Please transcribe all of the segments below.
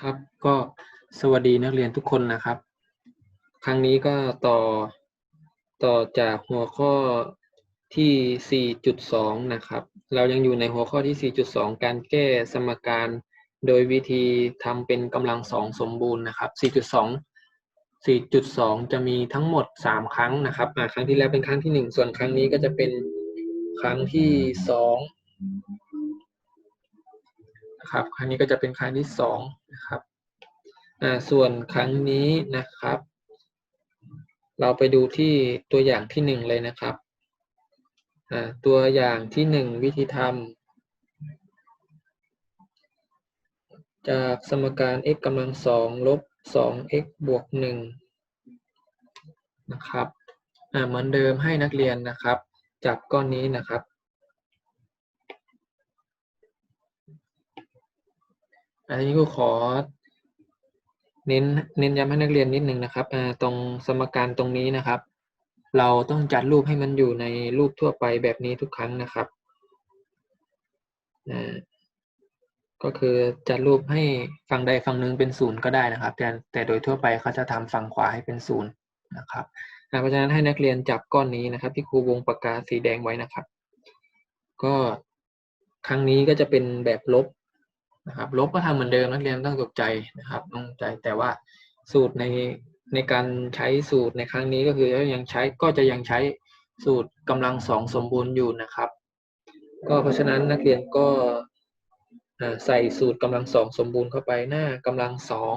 ครับก็สวัสดีนักเรียนทุกคนนะครับ ครั้งนี้ก็ต่อต่อจากหัวข้อที่ 4.2 นะครับ เรายังอยู่ในหัวข้อที่ 4.2 การแก้สมการโดยวิธีทำเป็นกำลังสองสมบูรณ์นะครับ 4.2 4.2 จะมีทั้งหมด 3 ครั้งนะครับครั้งที่แล้วเป็นครั้งที่ 1 ส่วนครั้งนี้ก็จะเป็นครั้งที่ 2 นะครับครั้งนี้ก็จะเป็นครั้งที่สองนะครับส่วนครั้งนี้นะครับ เราไปดูที่ตัวอย่างที่หนึ่งเลยนะครับตัวอย่างที่หนึ่งวิธีทำจากสมการ x กำลังสองลบสอง x บวกหนึ่งนะครับเหมือนเดิมให้นักเรียนนะครับ จับก้อนนี้นะครับ อันนี้ก็ขอ เน้นเน้นย้ำให้นักเรียนนิดนึงนะครับตรงสมการตรงนี้นะครับ เราต้องจัดรูปให้มันอยู่ในรูปทั่วไปแบบนี้ทุกครั้งนะครับก็คือจัดรูปให้ฝั่งใดฝั่งหนึ่งเป็นศูนย์ก็ได้นะครับ แต่แต่โดยทั่วไปเขาจะทำฝั่งขวาให้เป็นศูนย์นะครับเพราะฉะนั้นให้นักเรียนจับก้อนนี้นะครับ ที่ครูวงปากกาสีแดงไว้นะครับ ก็ครั้งนี้ก็จะเป็นแบบลบ นะครับ ลบก็ทำเหมือนเดิมนักเรียนต้องตกใจนะครับต้องใจแต่ว่าสูตรในในการใช้สูตรในครั้งนี้ก็คือยังใช้ก็จะยังใช้สูตรกำลังสองสมบูรณ์อยู่นะครับ ก็เพราะฉะนั้นนักเรียนก็ใส่สูตรกำลังสองสมบูรณ์เข้าไปหน้ากำลังสอง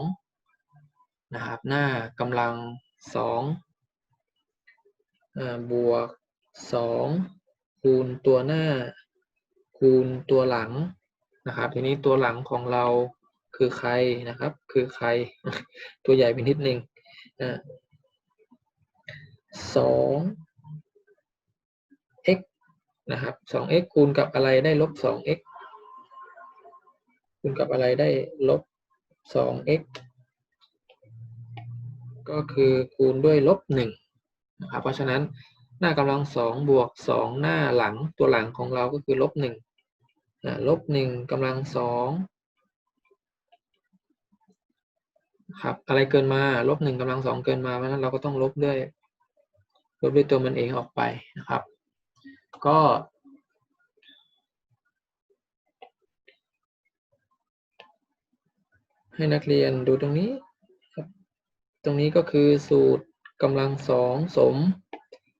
นะครับหน้ากำลังสองบวกสองคูณตัวหน้าคูณตัวหลัง นะครับ ทีนี้ตัวหลังของเราคือใครนะครับ คือใคร ตัวใหญ่เป็นนิดนึ่งสอง x นะครับสอง x คูณกับอะไรได้ลบสอง x คูณกับอะไรได้ลบสอง x ก็คือคูณด้วยลบหนึ่งนะครับ เพราะฉะนั้นหน้ากำลังสองบวกสองหน้าหลังตัวหลังของเราก็คือลบหนึ่ง ลบหนึ่งกำลังสองครับอะไรเกินมาลบหนึ่งกำลังสองเกินมาเพราะนั้นเราก็ต้องลบด้วยลบด้วยตัวมันเองออกไปนะครับ ก็ให้นักเรียนดูตรงนี้ครับตรงนี้ก็คือสูตรกำลังสองสม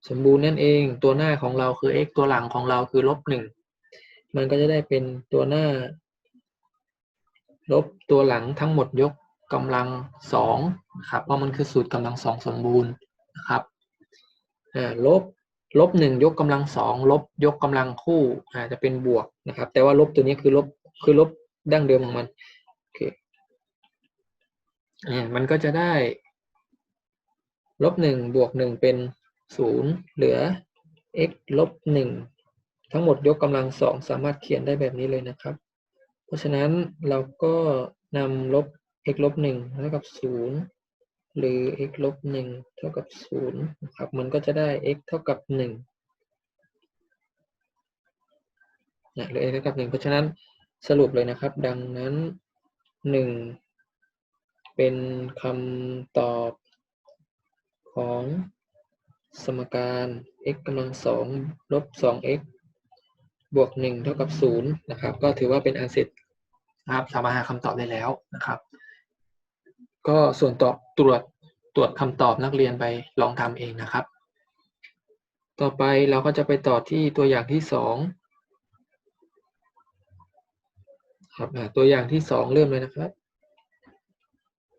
สมบูรณ์นั่นเอง ตัวหน้าของเราคือ x ตัวหลังของเราคือลบหนึ่ง มันก็จะได้เป็นตัวหน้า ลบตัวหลังทั้งหมดยกกำลังสองนะครับเพราะมันคือสูตรกำลังสองสมบูรณ์นะครับลบลบหนึ่งยกกำลังสองลบยกกำลังคู่อาจจะเป็นบวกนะครับ แต่ว่าลบตัวนี้คือลบคือลบดั้งเดิมของมันโอเคอ่ามันก็จะได้ลบหนึ่งบวกหนึ่งเป็นศูนย์เหลือ x ลบหนึ่ง ทั้งหมดยกกำลังสองสามารถเขียนได้แบบนี้เลยนะครับ เพราะฉะนั้นเราก็นำลบ x ลบหนึ่งเท่ากับศูนย์หรือ x ลบหนึ่งเท่ากับศูนย์นะครับ มันก็จะได้ x เท่ากับหนึ่งนะหรือ x เท่ากับหนึ่งเพราะฉะนั้นสรุปเลยนะครับ ดังนั้นหนึ่งเป็นคำตอบของสมการ x กำลังสองลบสอง x บวกหนึ่งเท่ากับศูนย์นะครับ ก็ถือว่าเป็นอันเสร็จนะครับสามารถหาคำตอบได้แล้วนะครับ ก็ส่วนตอบตรวจตรวจคำตอบนักเรียนไปลองทำเองนะครับ ต่อไปเราก็จะไปต่อที่ตัวอย่างที่สองครับตัวอย่างที่สองเริ่มเลยนะครับ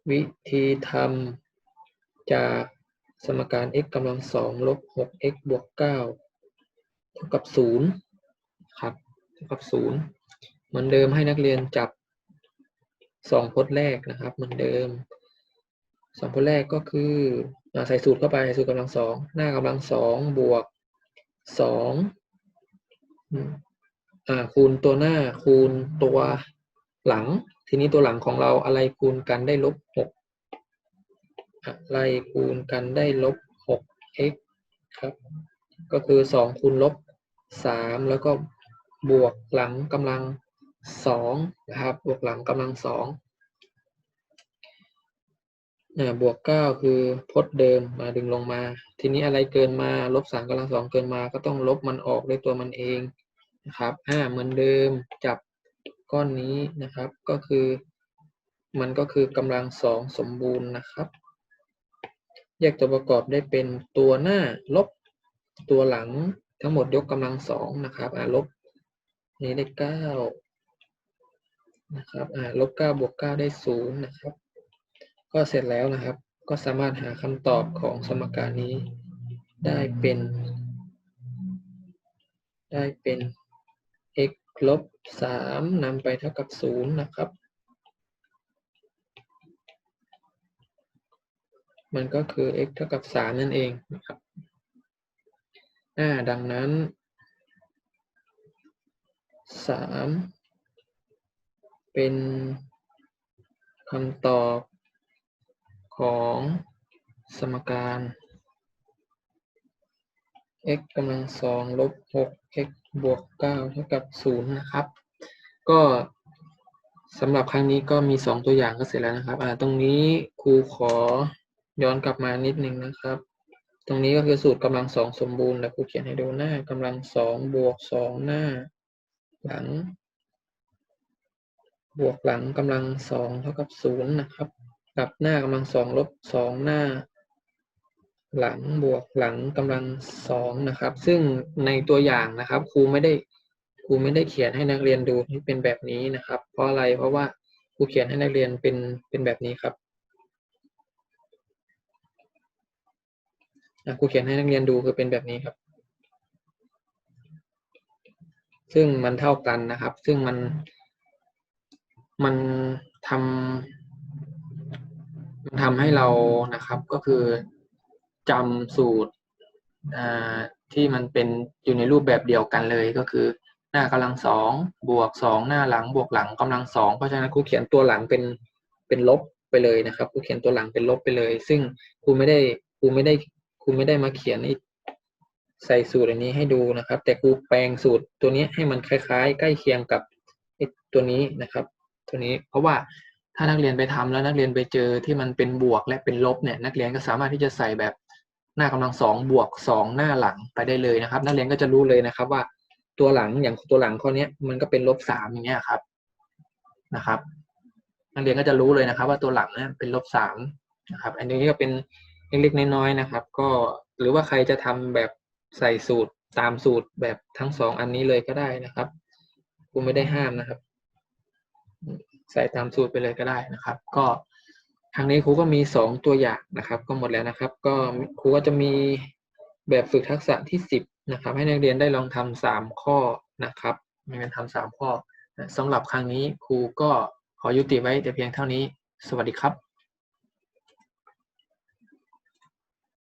วิธีทำจากสมการ x กำลังสองลบหก x บวกเก้าเท่ากับศูนย์ ครับเท่ากับศูนย์เหมือนเดิมให้นักเรียนจับสองพจน์แรกนะครับ เหมือนเดิมสองพจน์แรกก็คือใส่สูตรเข้าไปสูตรกำลังสองหน้ากำลังสองบวกสองคูณตัวหน้าคูณตัวหลัง ทีนี้ตัวหลังของเราอะไรคูณกันได้ลบหกอะไรคูณกันได้ลบหก x ครับ ก็คือสองคูณลบสามแล้วก็ บวกหลังกำลังสองนะครับ บวกหลังกำลังสองบวกเก้าคือพจน์เดิมมาดึงลงมา ทีนี้อะไรเกินมาลบสามกำลังสองเกินมา ก็ต้องลบมันออกด้วยตัวมันเองนะครับอ่าเหมือนเดิมจับก้อนนี้นะครับ ก็คือ มันก็คือกำลังสองสมบูรณ์นะครับ แยกตัวประกอบได้เป็นตัวหน้าลบตัวหลังทั้งหมดยกกำลังสองนะครับอ่าลบ นี้ได้เก้านะครับ อ่า ลบเก้าบวกเก้าได้ศูนย์นะครับ ก็เสร็จแล้วนะครับ ก็สามารถหาคำตอบของสมการนี้ได้เป็น ได้เป็น x ลบสามนำไปเท่ากับศูนย์นะครับ มันก็คือ x เท่ากับสามนั่นเองนะครับ อ่า ดังนั้น สามเป็นคำตอบของสมการ x กำลังสองลบหก x บวกเก้าเท่ากับศูนย์นะครับ ก็สำหรับครั้งนี้ก็มีสองตัวอย่างก็เสร็จแล้วนะครับ อ่า ตรงนี้ครูขอย้อนกลับมานิดนึงนะครับ ตรงนี้ก็คือสูตรกำลังสองสมบูรณ์แล้วครูเขียนให้ดูหน้ากำลังสองบวกสองหน้า หลัง บวกหลังกำลังสองเท่ากับศูนย์นะครับกับหน้ากำลังสองลบสองหน้า หลังบวกหลังกำลังสองนะครับ ซึ่งในตัวอย่างนะครับครูไม่ได้ครูไม่ได้เขียนให้นักเรียนดูให้เป็นแบบนี้นะครับ เพราะอะไรเพราะว่าครูเขียนให้นักเรียนเป็นเป็นแบบนี้ครับครูเขียนให้นักเรียนดูคือเป็นแบบนี้ครับ ซึ่งมันเท่ากันนะครับ ซึ่งมันมันทำมันทำให้เรานะครับก็คือจำสูตรที่มันเป็นอยู่ในรูปแบบเดียวกันเลยก็คือ หน้ากำลังสองบวกสองหน้าหลังบวกหลังกำลังสองเพราะฉะนั้นครูเขียนตัวหลังเป็นเป็นลบไปเลยนะครับครูเขียนตัวหลังเป็นลบไปเลย ซึ่งครูไม่ได้ครูไม่ได้ครูไม่ได้มาเขียน ใส่สูตรอันนี้ให้ดูนะครับ แต่ครูแปลงสูตรตัวนี้ให้มันคล้าย ๆ ใกล้เคียงกับตัวนี้นะครับ ตัวนี้เพราะว่าถ้านักเรียนไปทำแล้วนักเรียนไปเจอที่มันเป็นบวกและเป็นลบเนี่ยนักเรียนก็สามารถที่จะใส่แบบหน้ากำลังสองบวกสองหน้าหลังไปได้เลยนะครับ นักเรียนก็จะรู้เลยนะครับว่าตัวหลังอย่างตัวหลังข้อนี้มันก็เป็นลบสามอย่างเงี้ยครับนะครับ นักเรียนก็จะรู้เลยนะครับ ว่าตัวหลังเนี่ยเป็นลบสามนะครับ อันนี้ก็เป็นเล็กๆน้อยๆนะครับ ก็หรือว่าใครจะทำแบบ ใส่สูตรตามสูตรแบบทั้งสองอันนี้เลยก็ได้นะครับครูไม่ได้ห้ามนะครับ ใส่ตามสูตรไปเลยก็ได้นะครับ ก็ทางนี้ครูก็มีสองตัวอย่างนะครับ ก็หมดแล้วนะครับ ก็ครูก็จะมีแบบฝึกทักษะที่สิบนะครับ ให้นักเรียนได้ลองทำสามข้อนะครับมีการทำสามข้อสำหรับครั้งนี้ครูก็ขอยุติไว้แต่เพียงเท่านี้ สวัสดีครับ